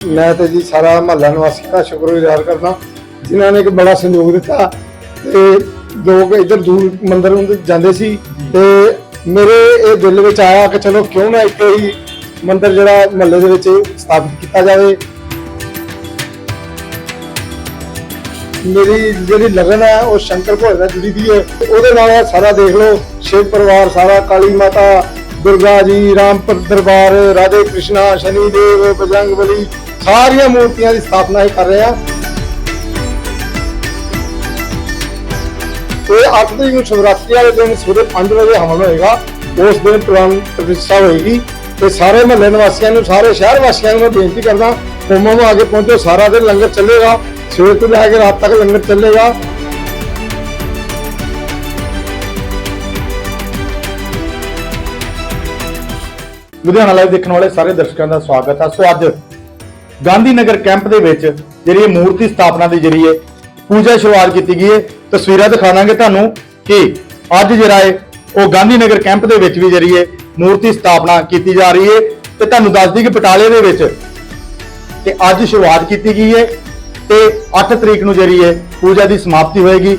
ਮੈਂ ਤੇ ਜੀ ਸਾਰਾ ਮਹੱਲਾ ਨਿਵਾਸੀਆਂ ਦਾ ਸ਼ੁਕਰਗੁਜ਼ਾਰ ਕਰਦਾ। ਜਿਨ੍ਹਾਂ ਨੇ ਇੱਕ ਬੜਾ ਸਹਿਯੋਗ ਦਿੱਤਾ। ਤੇ ਲੋਕ ਇੱਧਰ ਦੂਰ ਮੰਦਰ ਨੂੰ ਜਾਂਦੇ ਸੀ। ਤੇ ਮੇਰੇ ਇਹ ਦਿਲ ਵਿੱਚ ਆਇਆ ਕਿ ਚਲੋ ਕਿਉਂ ਨਾ ਇੱਥੇ ਹੀ ਮੰਦਰ ਜਿਹੜਾ ਮਹੱਲੇ ਦੇ ਵਿੱਚ ਸਥਾਪਿਤ ਕੀਤਾ ਜਾਵੇ। ਮੇਰੀ ਜਿਹੜੀ ਲਗਨ ਹੈ, ਉਹ ਸ਼ੰਕਰ ਭੋਲੇ ਨਾਲ ਜੁੜੀ ਦੀ ਹੈ। ਉਹਦੇ ਨਾਲ ਸਾਰਾ ਦੇਖ ਲਓ, ਸ਼ਿਵ ਪਰਿਵਾਰ, ਸਾਰਾ ਕਾਲੀ ਮਾਤਾ ਦੁਰਗਾ ਜੀ ਰਾਮ ਦਰਬਾਰ, ਰਾਧੇ ਕ੍ਰਿਸ਼ਨਾ, ਸ਼ਨੀ ਦੇਵ ਬਜਰੰਗ ਬਲੀ, ਸਾਰੀਆਂ ਮੂਰਤੀਆਂ ਦੀ ਸਥਾਪਨਾ ਹੀ ਕਰ ਰਹੇ ਆ। ਤੇ 8 ਤਰੀਕ ਨੂੰ ਸ਼ਿਵਰਾਤਰੀ ਵਾਲੇ ਦਿਨ ਸਵੇਰੇ 5 ਵਜੇ ਹਵਨ ਹੋਏਗਾ। ਉਸ ਦਿਨ ਪ੍ਰਾਨ ਪ੍ਰਤਿਸ਼ਠਾ ਹੋਏਗੀ ਤੇ ਸਾਰੇ ਮਹੱਲੇ ਨਿਵਾਸੀਆਂ ਨੂੰ, ਸਾਰੇ ਸ਼ਹਿਰ ਵਾਸੀਆਂ ਨੂੰ ਮੈਂ ਬੇਨਤੀ ਕਰਦਾ, ਹੋਮਾਂ ਨੂੰ ਕੇ ਪਹੁੰਚੋ, ਸਾਰਾ ਦਿਨ ਲੰਗਰ ਚੱਲੇਗਾ। ਸਵੇਰ ਤੋਂ ਲੈ ਕੇ ਰਾਤ ਤੱਕ ਲੰਗਰ ਚੱਲੇਗਾ। ਲੁਧਿਆਣਾ ਲਾਈਵ ਦੇਖਣ ਵਾਲੇ ਸਾਰੇ ਦਰਸ਼ਕਾਂ ਦਾ ਸਵਾਗਤ ਹੈ ਸੋ ਅੱਜ ਗਾਂਧੀ ਨਗਰ ਕੈਂਪ ਦੇ ਵਿੱਚ ਜਿਹੜੀ ਇਹ ਮੂਰਤੀ ਸਥਾਪਨਾ ਦੀ ਜਰੀਏ ਪੂਜਾ ਸ਼ੁਰੂਆਤ ਕੀਤੀ ਗਈ ਹੈ, ਤਸਵੀਰਾਂ ਦਿਖਾਵਾਂਗੇ ਤੁਹਾਨੂੰ ਕਿ ਅੱਜ ਜਿਹੜਾ ਹੈ ਉਹ ਗਾਂਧੀ ਨਗਰ ਕੈਂਪ ਦੇ ਵਿੱਚ ਵੀ ਜਿਹੜੀ ਹੈ ਮੂਰਤੀ ਸਥਾਪਨਾ ਕੀਤੀ ਜਾ ਰਹੀ ਹੈ ਤੇ ਤੁਹਾਨੂੰ ਦੱਸ ਦਈਏ ਕਿ ਪਟਾਲੇ ਦੇ ਵਿੱਚ ਤੇ ਅੱਜ ਸ਼ੁਰੂਆਤ ਕੀਤੀ ਗਈ ਹੈ ਤੇ 8 ਤਰੀਕ ਨੂੰ ਜਿਹੜੀ ਹੈ ਪੂਜਾ ਦੀ ਸਮਾਪਤੀ ਹੋਏਗੀ।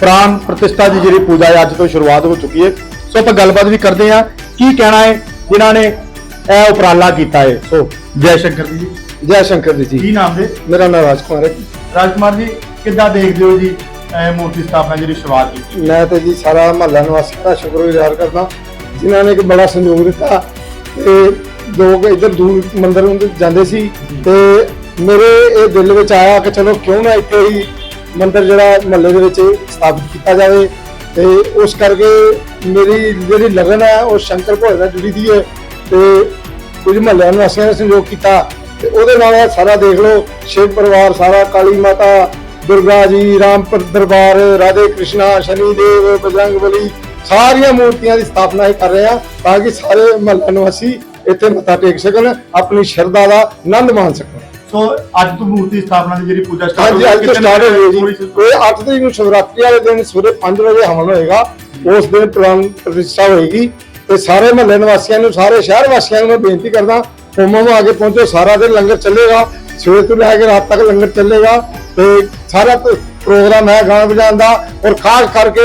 ਪ੍ਰਾਨ ਪ੍ਰਤਿਸ਼ਠਾ ਦੀ ਜਿਹੜੀ ਪੂਜਾ ਹੈ ਅੱਜ ਤੋਂ ਸ਼ੁਰੂਆਤ ਹੋ ਚੁੱਕੀ ਹੈ। ਸੋ ਆਪਾਂ ਗੱਲਬਾਤ ਵੀ ਕਰਦੇ ਹਾਂ। ਕੀ ਕਹਿਣਾ ਹੈ? ਜਿਨ੍ਹਾਂ ਨੇ ਇਹ ਉਪਰਾਲਾ ਕੀਤਾ ਹੈ ਸੋ ਜੈ ਸ਼ੰਕਰ ਜੀ। ਜੈ ਸ਼ੰਕਰ ਜੀ ਕੀ ਨਾਮ ਦੇ ਮੇਰਾ ਨਾਮ ਰਾਜਕੁਮਾਰ ਹੈ ਰਾਜਕੁਮਾਰ ਜੀ ਕਿੱਦਾਂ ਦੇਖਦੇ ਹੋ ਜੀ ਇਹ ਮੂਰਤੀ ਸਥਾਪਨਾ ਜਿਹੜੀ ਸ਼ੁਰੂਆਤ ਕੀਤੀ? ਮੈਂ ਤੇ ਜੀ ਸਾਰਾ ਮਹੱਲਾ ਨਿਵਾਸੀਆਂ ਦਾ ਸ਼ੁਕਰਗੁਜ਼ਾਰ ਕਰਦਾ। ਜਿਨ੍ਹਾਂ ਨੇ ਇੱਕ ਬੜਾ ਸਹਿਯੋਗ ਦਿੱਤਾ ਤੇ ਲੋਕ ਇੱਧਰ ਦੂਰ ਮੰਦਿਰ ਨੂੰ ਜਾਂਦੇ ਸੀ ਤੇ ਮੇਰੇ ਇਹ ਦਿਲ ਵਿੱਚ ਆਇਆ ਕਿ ਚਲੋ ਕਿਉਂ ਨਾ ਇੱਥੇ ਹੀ ਮੰਦਿਰ ਜਿਹੜਾ ਮਹੱਲੇ ਦੇ ਵਿੱਚ ਸਥਾਪਿਤ ਕੀਤਾ ਜਾਵੇ। ਤੇ ਉਸ ਕਰਕੇ ਮੇਰੀ ਜਿਹੜੀ ਲਗਨ ਹੈ, ਉਹ ਸ਼ੰਕਰ ਭੋਲੇ ਨਾਲ ਜੁੜੀ ਦੀ ਹੈ ਤੇ ਕੁਝ ਮਹੱਲੇ ਨਿਵਾਸੀਆਂ ਨੇ ਸਹਿਯੋਗ ਕੀਤਾ ਤੇ ਉਹਦੇ ਨਾਲ ਇਹ ਸਾਰਾ ਦੇਖ ਲਓ, ਸ਼ਿਵ ਪਰਿਵਾਰ, ਸਾਰਾ ਕਾਲੀ ਮਾਤਾ, ਦੁਰਗਾ ਜੀ, ਰਾਮ ਦਰਬਾਰ, ਰਾਧੇ ਕ੍ਰਿਸ਼ਨਾ ਸ਼ਨੀ ਦੇਵ ਬਜਰੰਗ ਬਲੀ, ਸਾਰੀਆਂ ਮੂਰਤੀਆਂ ਦੀ ਸਥਾਪਨਾ ਹੀ ਕਰ ਰਹੇ ਆ ਤਾਂ ਕਿ ਸਾਰੇ ਮਹੱਲੇ ਨਿਵਾਸੀ ਇੱਥੇ ਮੱਥਾ ਟੇਕ ਸਕਣ, ਆਪਣੀ ਸ਼ਰਧਾ ਦਾ ਆਨੰਦ ਮਾਣ ਸਕਣ। ਸੋ ਅੱਜ ਤੋਂ ਮੂਰਤੀ ਸਥਾਪਨਾ ਦੀ ਜਿਹੜੀ ਪੂਜਾ start ਹਾਂਜੀ ਅੱਜ ਤੋਂ ਸਟਾਰਟ ਹੋ ਥੋੜ੍ਹੀ ਜੀ। ਇਹ 8 ਤਰੀਕ ਨੂੰ ਸ਼ਿਵਰਾਤਰੀ ਵਾਲੇ ਦਿਨ ਸਵੇਰੇ 5 ਵਜੇ ਹਵਨ ਹੋਏਗਾ। ਉਸ ਦਿਨ ਪ੍ਰਾਨ ਪ੍ਰਤਿਸ਼ਠਾ ਹੋਏਗੀ। ਤੇ ਸਾਰੇ ਮਹੱਲੇ ਨਿਵਾਸੀਆਂ ਨੂੰ ਸਾਰੇ ਸ਼ਹਿਰ ਵਾਸੀਆਂ ਨੂੰ ਮੈਂ ਬੇਨਤੀ ਕਰਦਾ ਹੋਮਾਂ ਨੂੰ ਆਗੇ ਪਹੁੰਚੋ ਸਾਰਾ ਦਿਨ ਲੰਗਰ ਚੱਲੇਗਾ। ਸਵੇਰ ਤੋਂ ਲੈ ਕੇ ਰਾਤ ਤੱਕ ਲੰਗਰ ਚੱਲੇਗਾ। ਤੇ ਸਾਰਾ ਪ੍ਰੋਗਰਾਮ ਹੈ ਗਾਣਾ ਵਜਾਉਣ ਦਾ। ਔਰ ਖਾਸ ਕਰਕੇ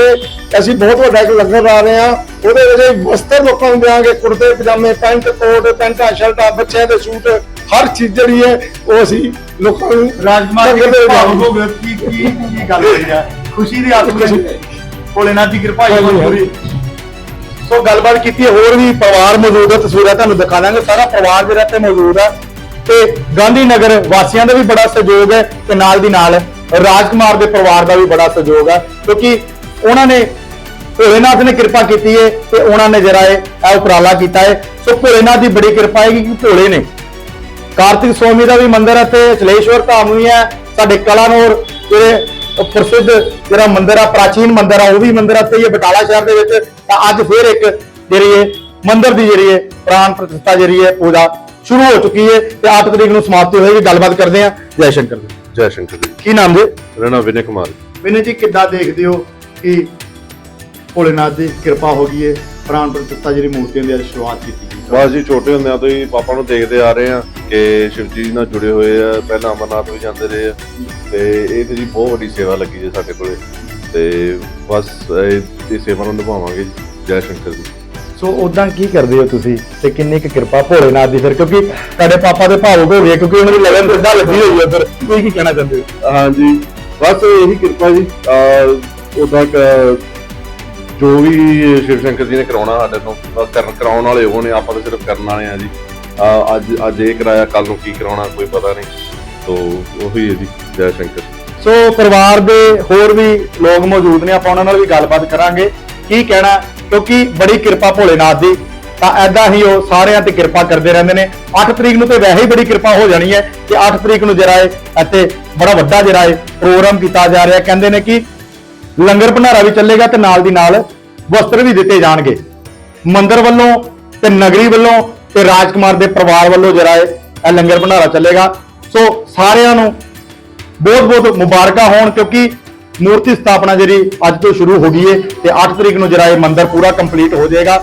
ਅਸੀਂ ਬਹੁਤ ਵੱਡਾ ਇੱਕ ਲੰਗਰ ਲਾ ਰਹੇ ਹਾਂ। ਉਹਦੇ ਵਿੱਚ ਵਸਤਰ ਲੋਕਾਂ ਨੂੰ ਦੇਵਾਂਗੇ ਕੁੜਤੇ ਪਜਾਮੇ ਪੈਂਟ ਕੋਟ ਪੈਂਟਾਂ ਸ਼ਰਟਾਂ ਬੱਚਿਆਂ ਦੇ ਸੂਟ ਹਰ ਚੀਜ਼ ਜਿਹੜੀ ਹੈ ਉਹ ਅਸੀਂ ਲੋਕਾਂ ਨੂੰ ਲੰਗਰ ਦੇ ਭਾਵੁਕ ਹੋ ਗਏ ਕੀ ਕੀ ਕੀ ਗੱਲ ਹੋਈ ਹੈ ਖੁਸ਼ੀ ਦੀ ਆਤਮ ਭੋਲੇਨਾਥ ਦੀ ਕਿਰਪਾ ਹੀ ਪੂਰੀ ਸੋ ਗੱਲਬਾਤ ਕੀਤੀ ਹੋਰ ਵੀ ਪਰਿਵਾਰ ਮੌਜੂਦ ਹੈ ਤਸਵੀਰਾਂ ਤੁਹਾਨੂੰ ਦਿਖਾ ਦਾਂਗੇ। ਸਾਰਾ ਪਰਿਵਾਰ ਜਿਹੜਾ ਇੱਥੇ ਮੌਜੂਦ ਹੈ। ਤੇ ਗਾਂਧੀ ਨਗਰ ਵਾਸੀਆਂ ਦਾ ਵੀ ਬੜਾ ਸਹਿਯੋਗ ਹੈ ਤੇ ਨਾਲ ਦੀ ਨਾਲ ਰਾਜਕੁਮਾਰ ਦੇ ਪਰਿਵਾਰ ਦਾ ਵੀ ਬੜਾ ਸਹਿਯੋਗ ਹੈ। ਕਿਉਂਕਿ ਉਹਨਾਂ ਨੇ ਭੋਲੇਨਾਥ ਨੇ ਕਿਰਪਾ ਕੀਤੀ ਹੈ ਤੇ ਉਹਨਾਂ ਨੇ ਜਿਹੜਾ ਇਹ ਉਪਰਾਲਾ ਕੀਤਾ ਹੈ। ਸੋ ਭੋਲੇਨਾਥ ਦੀ ਬੜੀ ਕਿਰਪਾ ਹੈ ਕਿ ਭੋਲੇ ਨੇ ਕਾਰਤਿਕ ਸਵਾਮੀ ਦਾ ਵੀ ਮੰਦਿਰ ਹੈ ਤੇ ਚਲੇਸ਼ਵਰ ਧਾਮ ਵੀ ਹੈ। ਸਾਡੇ ਕਲਾਨੌਰ ਜਿਹੜੇ ਪ੍ਰਸਿੱਧ ਜਿਹੜਾ ਮੰਦਿਰ ਆ ਪ੍ਰਾਚੀਨ ਮੰਦਿਰ ਆ ਉਹ ਵੀ ਮੰਦਿਰ ਆ ਤੇ ਇਹ ਬਟਾਲਾ ਸ਼ਹਿਰ ਦੇ ਵਿੱਚ ਤਾਂ ਅੱਜ ਫਿਰ ਇੱਕ ਜਿਹੜੀ ਹੈ ਮੰਦਿਰ ਦੀ ਜਿਹੜੀ ਹੈ ਪ੍ਰਾਨ ਪ੍ਰਤਿਸ਼ਠਾ ਜਿਹੜੀ ਹੈ ਪੂਜਾ ਸ਼ੁਰੂ ਹੋ ਚੁੱਕੀ ਹੈ ਤੇ 8 ਤਰੀਕ ਨੂੰ ਸਮਾਪਤੀ ਹੋਏਗੀ ਗੱਲਬਾਤ ਕਰਦੇ ਹਾਂ। ਜੈ ਸ਼ੰਕਰ ਜੀ। ਜੈ ਸ਼ੰਕਰ ਜੀ। ਕੀ ਨਾਮ ਜੀ? ਨਾਮ ਵਿਨੇ ਕੁਮਾਰ ਵਿਨੇ ਜੀ ਕਿੱਦਾਂ ਦੇਖਦੇ ਹੋ ਕਿ ਭੋਲੇਨਾਥ ਦੀ ਕਿਰਪਾ ਹੋ ਗਈ ਹੈ ਪ੍ਰਾਨ ਪ੍ਰਤਿਸ਼ਠਾ ਜਿਹੜੀ ਮੂਰਤੀਆਂ ਦੀ ਅੱਜ ਸ਼ੁਰੂਆਤ ਕੀਤੀ ਗਈ ਬਸ ਜੀ ਛੋਟੇ ਹੁੰਦਿਆਂ ਤੋਂ ਹੀ ਪਾਪਾ ਨੂੰ ਦੇਖਦੇ ਆ ਰਹੇ ਆ ਕਿ ਸ਼ਿਵ ਜੀ ਨਾਲ ਜੁੜੇ ਹੋਏ ਆ ਪਹਿਲਾਂ ਅਮਰਨਾਥ ਵੀ ਜਾਂਦੇ ਰਹੇ ਆ। ਤੇ ਇਹ ਤੇ ਜੀ ਬਹੁਤ ਵੱਡੀ ਸੇਵਾ ਲੱਗੀ ਜੀ ਸਾਡੇ ਕੋਲੇ। ਤੇ ਬਸ ਇਹ ਸੇਵਾ ਨੂੰ ਨਿਭਾਵਾਂਗੇ ਜੀ। ਜੈ ਸ਼ੰਕਰ ਜੀ। ਸੋ ਉਦਾਂ ਕੀ ਕਰਦੇ ਹੋ ਤੁਸੀਂ? ਤੇ ਕਿੰਨੀ ਕੁ ਕਿਰਪਾ ਭੋਲੇਨਾਥ ਦੀ ਫਿਰ? ਕਿਉਂਕਿ ਤੁਹਾਡੇ ਪਾਪਾ ਦੇ ਭਾਵੁਕ ਹੋ ਗਏ ਕਿਉਂਕਿ ਉਹਨਾਂ ਦੀ ਲਗਨ ਤੇ ਲੱਗੀ ਹੋਈ ਹੈ ਫਿਰ। ਤੁਸੀਂ ਕੀ ਕਹਿਣਾ ਚਾਹੁੰਦੇ ਹੋ? ਹਾਂਜੀ ਬਸ ਇਹੀ ਕਿਰਪਾ ਜੀ। ਉਹਦਾ ਜੋ ਵੀ ਸ਼ਿਵ ਸ਼ੰਕਰ ਜੀ ਨੇ ਕਰਾਉਣਾ ਸਾਡੇ ਤੋਂ ਬਸ ਕਰਨ ਕਰਾਉਣ ਵਾਲੇ ਉਹ ਨੇ ਆਪਾਂ ਤਾਂ ਸਿਰਫ ਕਰਨ ਵਾਲੇ ਆ ਜੀ। ਅੱਜ ਅੱਜ ਇਹ ਕਰਾਇਆ ਕੱਲ ਨੂੰ ਕੀ ਕਰਾਉਣਾ ਕੋਈ ਪਤਾ ਨਹੀਂ। ਤੋ ਉਹੀ ਹੈ ਜੀ, ਜੈ ਸ਼ੰਕਰ। ਸੋ ਪਰਿਵਾਰ ਦੇ ਹੋਰ ਵੀ ਲੋਕ ਮੌਜੂਦ ਨੇ, ਆਪਾਂ ਉਹਨਾਂ ਨਾਲ ਵੀ ਗੱਲਬਾਤ ਕਰਾਂਗੇ। ਕੀ ਕਹਿਣਾ, ਕਿਉਂਕਿ ਬੜੀ ਕਿਰਪਾ ਭੋਲੇਨਾਥ ਦੀ, ਤਾਂ ਐਦਾਂ ਹੀ ਉਹ ਸਾਰਿਆਂ ਤੇ ਕਿਰਪਾ ਕਰਦੇ ਰਹਿੰਦੇ ਨੇ। 8 ਤਰੀਕ ਨੂੰ ਤੇ ਵੈਸੇ ਹੀ ਬੜੀ ਕਿਰਪਾ ਹੋ ਜਾਣੀ ਹੈ ਕਿ 8 ਤਰੀਕ ਨੂੰ ਜਿਹੜਾ ਹੈ ਇੱਥੇ ਬੜਾ ਵੱਡਾ ਜਿਹੜਾ ਹੈ ਪ੍ਰੋਗਰਾਮ ਕੀਤਾ ਜਾ ਰਿਹਾ। ਕਹਿੰਦੇ ਨੇ ਕਿ ਲੰਗਰ ਭੰਡਾਰਾ ਵੀ ਚੱਲੇਗਾ ਤੇ ਨਾਲ ਦੀ ਨਾਲ ਵਸਤਰ ਵੀ ਦਿੱਤੇ ਜਾਣਗੇ। ਮੰਦਰ ਵੱਲੋਂ ਤੇ ਨਗਰੀ ਵੱਲੋਂ ਤੇ ਰਾਜਕੁਮਾਰ ਦੇ ਪਰਿਵਾਰ ਵੱਲੋਂ ਜਿਹੜਾ ਇਹ ਲੰਗਰ ਭੰਡਾਰਾ ਚੱਲੇਗਾ। ਸੋ ਸਾਰਿਆਂ ਨੂੰ ਬਹੁਤ ਬਹੁਤ ਮੁਬਾਰਕਾਂ ਹੋਣ ਕਿਉਂਕਿ ਮੂਰਤੀ ਸਥਾਪਨਾ ਜਿਹੜੀ ਅੱਜ ਤੋਂ ਸ਼ੁਰੂ ਹੋ ਗਈ ਹੈ ਤੇ 8 ਤਰੀਕ ਨੂੰ ਜਿਹੜਾ ਇਹ ਮੰਦਿਰ ਪੂਰਾ ਕੰਪਲੀਟ ਹੋ ਜਾਏਗਾ।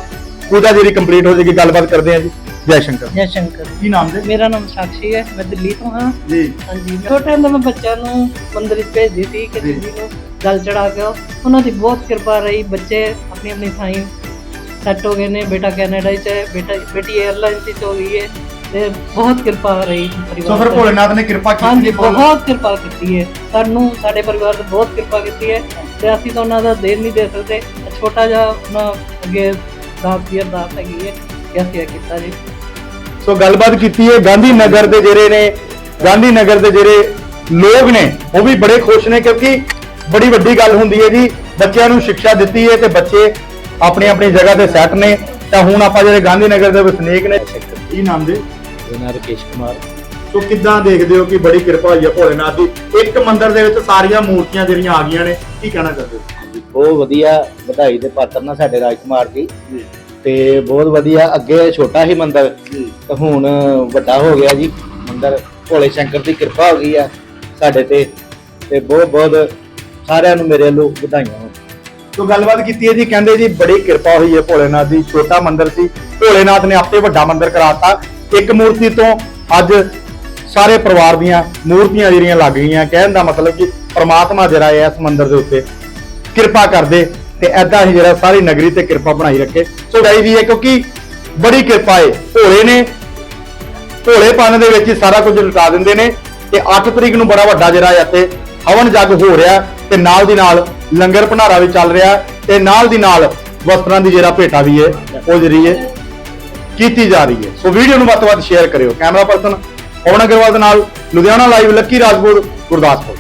ਪੂਜਾ ਜਿਹੜੀ ਕੰਪਲੀਟ ਹੋ ਜਾਏਗੀ ਗੱਲਬਾਤ ਕਰਦੇ ਹਾਂ ਜੀ। ਜੈ ਸ਼ੰਕਰ। ਜੈ ਸ਼ੰਕਰ। ਕੀ ਨਾਮ ਦੇ ਮੇਰਾ ਨਾਮ ਸਾਕਸ਼ੀ ਹੈ ਮੈਂ ਦਿੱਲੀ ਤੋਂ ਹਾਂ। ਜੀ। ਹਾਂਜੀ ਛੋਟੇ ਹੁੰਦੇ ਮੈਂ ਬੱਚਿਆਂ ਨੂੰ ਮੰਦਿਰ ਵਿੱਚ ਭੇਜਦੀ ਸੀ ਕਿ ਜੀ। ਜੀ ਨੂੰ ਜਲ ਚੜਾ ਕੇ। ਉਹਨਾਂ ਦੀ ਬਹੁਤ ਕਿਰਪਾ ਰਹੀ ਬੱਚੇ ਆਪਣੀ ਆਪਣੀ ਥਾਈਂ ਸੈੱਟ ਹੋ ਗਏ ਨੇ ਬੇਟਾ ਕੈਨੇਡਾ 'ਚ ਹੈ ਬੇਟਾ ਬੇਟੀ 에ਅਰਲਾਈਨ 'ਚ ਹੋ ਗਈ ਹੈ ਤੇ ਬਹੁਤ ਕਿਰਪਾ ਰਹੀ ਸੋ ਫਿਰ ਤੇ। ਭੋਲੇਨਾਥ ਨੇ ਕਿਰਪਾ ਕੀਤੀ ਹਾਂਜੀ ਬਹੁਤ ਕਿਰਪਾ ਕੀਤੀ ਹੈ। ਸਾਨੂੰ ਸਾਡੇ ਪਰਿਵਾਰ ਤੇ ਬਹੁਤ ਕਿਰਪਾ ਕੀਤੀ ਹੈ ਤੇ ਅਸੀਂ ਤਾਂ ਉਹਨਾਂ ਦਾ ਦੇਣ ਨਹੀਂ ਦੇ ਸਕਦੇ। ਛੋਟਾ ਜਿਹਾ ਉਹਨਾਂ ਅੱਗੇ ਦਾਸ ਦੀ ਅਰਦਾਸ ਹੈਗੀ ਹੈ ਕਿ ਅਸੀਂ ਇਹ ਕੀਤਾ ਜੀ। ਸੋ ਗੱਲਬਾਤ ਕੀਤੀ ਹੈ ਗਾਂਧੀ ਨਗਰ ਦੇ ਜਿਹੜੇ ਨੇ ਗਾਂਧੀ ਨਗਰ ਦੇ ਜਿਹੜੇ ਲੋਕ ਨੇ ਉਹ ਵੀ ਬੜੇ ਖੁਸ਼ ਨੇ ਕਿਉਂਕਿ ਬੜੀ ਵੱਡੀ ਗੱਲ ਹੁੰਦੀ ਹੈ ਜੀ ਬੱਚਿਆਂ ਨੂੰ ਸਿੱਖਿਆ ਦਿੱਤੀ ਹੈ ਤੇ ਬੱਚੇ ਆਪਣੀ ਆਪਣੀ ਜਗ੍ਹਾ ਤੇ ਸੈੱਟ ਨੇ ਤਾਂ ਹੁਣ ਆਪਾਂ ਜਿਹੜੇ ਗਾਂਧੀ ਨਗਰ ਦੇ ਵਸਨੀਕ ਨੇ ਕੀ ਨਾਮ ਦੇ ਨਾਮ ਰਕੇਸ਼ ਕੁਮਾਰ। ਸੋ ਕਿੱਦਾਂ ਦੇਖਦੇ ਹੋ ਕਿ ਬੜੀ ਕਿਰਪਾ ਹੋਈ ਹੈ ਭੋਲੇਨਾਥ ਦੀ? ਇੱਕ ਮੰਦਿਰ ਦੇ ਵਿੱਚ ਸਾਰੀਆਂ ਮੂਰਤੀਆਂ ਜਿਹੜੀਆਂ ਆ ਗਈਆਂ ਨੇ ਕੀ ਕਹਿਣਾ ਚਾਹੁੰਦੇ ਹੋ? ਬਹੁਤ ਵਧੀਆ ਵਧਾਈ ਦੇ ਪਾਤਰ ਨਾ ਸਾਡੇ ਰਾਜਕੁਮਾਰ ਜੀ। ਜੀ। ਤੇ ਬਹੁਤ ਵਧੀਆ ਅੱਗੇ ਛੋਟਾ ਹੀ ਮੰਦਿਰ। ਤੇ ਹੁਣ ਵੱਡਾ ਹੋ ਗਿਆ ਜੀ ਮੰਦਿਰ। ਭੋਲੇ ਸ਼ੰਕਰ ਦੀ ਕਿਰਪਾ ਹੋ ਗਈ ਆ ਸਾਡੇ ਤੇ। ਤੇ ਬਹੁਤ ਬਹੁਤ ਸਾਰਿਆਂ ਨੂੰ ਮੇਰੇ ਵੱਲੋਂ ਵਧਾਈਆਂ। ਜੋ ਗੱਲਬਾਤ ਕੀਤੀ ਹੈ ਜੀ, ਕਹਿੰਦੇ ਜੀ ਬੜੀ ਕਿਰਪਾ ਹੋਈ ਹੈ ਭੋਲੇਨਾਥ ਦੀ, ਛੋਟਾ ਮੰਦਿਰ ਸੀ। ਭੋਲੇਨਾਥ ਨੇ ਆਪੇ ਵੱਡਾ ਮੰਦਿਰ ਕਰਾਤਾ। ਇੱਕ ਮੂਰਤੀ ਤੋਂ ਅੱਜ ਸਾਰੇ ਪਰਿਵਾਰ ਦੀਆਂ ਮੂਰਤੀਆਂ ਜਿਹੜੀਆਂ ਲੱਗ ਗਈਆਂ, ਕਹਿਣ ਦਾ ਮਤਲਬ ਕਿ ਪ੍ਰਮਾਤਮਾ ਜਿਹੜਾ ਹੈ ਇਸ ਮੰਦਿਰ ਦੇ ਉੱਤੇ ਕਿਰਪਾ ਕਰਦੇ ਤੇ ਐਦਾਂ ਹੀ ਜਿਹੜਾ ਸਾਰੀ ਨਗਰੀ ਤੇ ਕਿਰਪਾ ਬਣਾਈ ਰੱਖੇ। ਸੋ ਗਾਈ ਵੀ ਹੈ ਕਿਉਂਕਿ ਬੜੀ ਕਿਰਪਾ ਹੈ। ਭੋਲੇ ਨੇ ਭੋਲੇਪਨ ਦੇ ਵਿੱਚ ਹੀ ਸਾਰਾ ਕੁਝ ਲੁਟਾ ਦਿੰਦੇ ਨੇ ਤੇ 8 ਤਰੀਕ ਨੂੰ ਬੜਾ ਵੱਡਾ ਜਿਹੜਾ ਹੈ ਇੱਥੇ ਹਵਨ ਜੱਗ ਹੋ ਰਿਹਾ। ਤੇ ਨਾਲ ਦੀ ਨਾਲ ਲੰਗਰ ਭੰਡਾਰਾ ਵੀ ਚੱਲ ਰਿਹਾ ਤੇ ਨਾਲ ਦੀ ਨਾਲ ਵਸਤਰਾਂ ਦੀ ਜਿਹੜਾ ਭੇਟਾ ਵੀ ਹੈ, ਉਹ ਜਿਹੜੀ ਹੈ, ਕੀਤੀ ਜਾ ਰਹੀ ਹੈ। ਸੋ ਵੀਡੀਓ ਨੂੰ ਵੱਧ ਤੋਂ ਵੱਧ ਸ਼ੇਅਰ ਕਰਿਓ। ਕੈਮਰਾ ਪਰਸਨ ਪਵਨ ਅਗਰਵਾਲ ਦੇ ਨਾਲ, ਲੁਧਿਆਣਾ ਲਾਈਵ ਲੱਕੀ ਰਾਜਪੁਰ ਗੁਰਦਾਸਪੁਰ।